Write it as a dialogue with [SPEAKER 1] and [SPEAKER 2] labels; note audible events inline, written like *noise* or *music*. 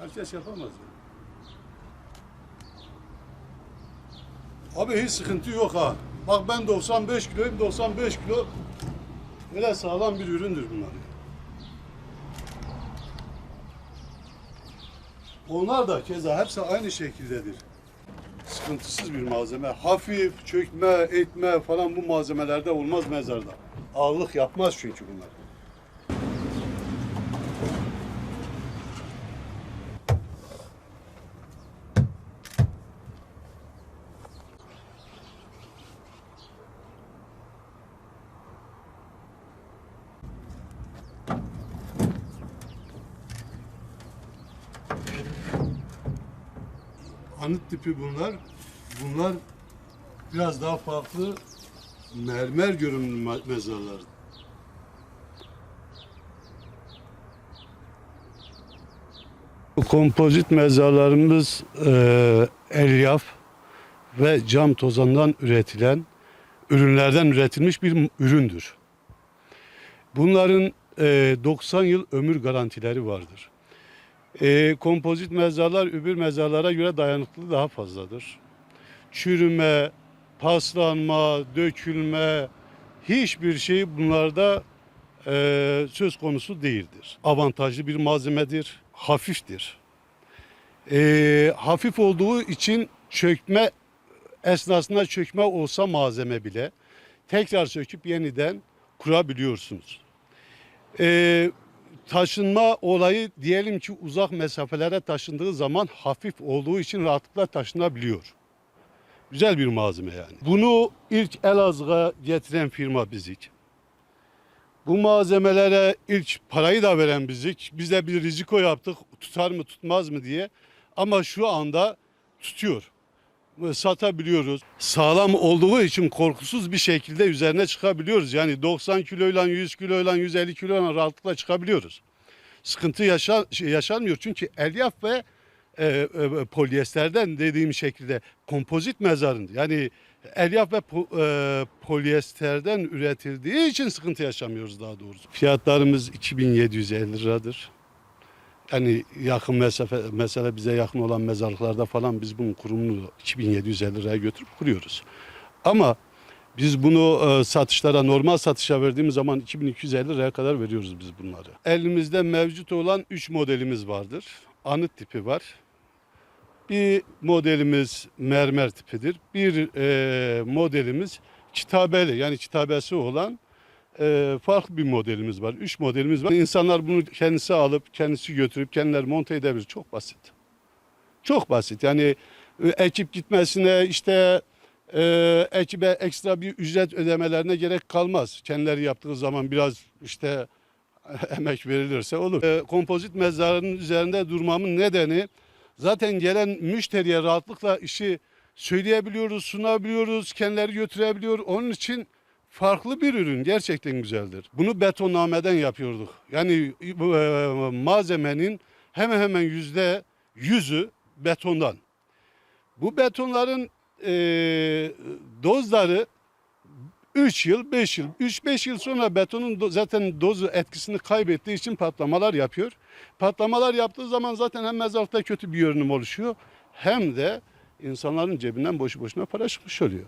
[SPEAKER 1] herkes yapamaz. Yani. Abi hiç sıkıntı yok ha. Bak ben 95 kiloyum, 95 kilo öyle sağlam bir üründür bunlar. Onlar da keza hepsi aynı şekildedir. Sıkıntısız bir malzeme. Hafif, çökme, etme falan bu malzemelerde olmaz mezarda. Ağırlık yapmaz çünkü bunlar. Anıt tipi bunlar. Bunlar biraz daha farklı mermer görünümlü me- mezarlar. Kompozit mezarlarımız e, elyaf ve cam tozandan üretilen ürünlerden üretilmiş bir üründür. Bunların e, 90 yıl ömür garantileri vardır. E, kompozit mezarlar öbür mezarlara göre dayanıklılığı daha fazladır. Çürüme, paslanma, dökülme hiçbir şey bunlarda e, söz konusu değildir. Avantajlı bir malzemedir, hafiftir. E, hafif olduğu için çökme esnasında çökme olsa malzeme bile tekrar söküp yeniden kurabiliyorsunuz. E, taşınma olayı diyelim ki uzak mesafelere taşındığı zaman hafif olduğu için rahatlıkla taşınabiliyor. Güzel bir malzeme yani. Bunu ilk Elazığ'a getiren firma bizik. Bu malzemelere ilk parayı da veren bizik. Biz de bir riziko yaptık tutar mı tutmaz mı diye. Ama şu anda tutuyor. Satabiliyoruz. Sağlam olduğu için korkusuz bir şekilde üzerine çıkabiliyoruz. Yani 90 kiloyla 100 kiloyla 150 kiloyla rahatlıkla çıkabiliyoruz. Sıkıntı yaşa, şey yaşanmıyor çünkü elyaf ve e, e, polyesterden dediğim şekilde kompozit mezarın yani elyaf ve po- e, polyesterden üretildiği için sıkıntı yaşamıyoruz daha doğrusu. Fiyatlarımız 2750 liradır. Yani yakın mesafe mesela bize yakın olan mezarlıklarda falan biz bunun kurumunu 2750 liraya götürüp kuruyoruz. Ama biz bunu e, satışlara normal satışa verdiğimiz zaman 2250 liraya kadar veriyoruz biz bunları. Elimizde mevcut olan 3 modelimiz vardır. Anıt tipi var. Bir modelimiz mermer tipidir. Bir e, modelimiz kitabeli yani kitabesi olan e, farklı bir modelimiz var. Üç modelimiz var. İnsanlar bunu kendisi alıp kendisi götürüp kendileri monte edebilir. Çok basit. Çok basit. Yani e, ekip gitmesine işte e, ekibe ekstra bir ücret ödemelerine gerek kalmaz. Kendileri yaptığı zaman biraz işte *laughs* emek verilirse olur. E, kompozit mezarının üzerinde durmamın nedeni zaten gelen müşteriye rahatlıkla işi söyleyebiliyoruz, sunabiliyoruz, kendileri götürebiliyor. Onun için farklı bir ürün gerçekten güzeldir. Bunu betonnameden yapıyorduk. Yani e, malzemenin hemen hemen yüzde yüzü betondan. Bu betonların e, dozları 3 yıl, 5 yıl, 3-5 yıl sonra betonun do- zaten dozu etkisini kaybettiği için patlamalar yapıyor. Patlamalar yaptığı zaman zaten hem mezarlıkta kötü bir görünüm oluşuyor hem de insanların cebinden boşu boşuna para çıkmış oluyor.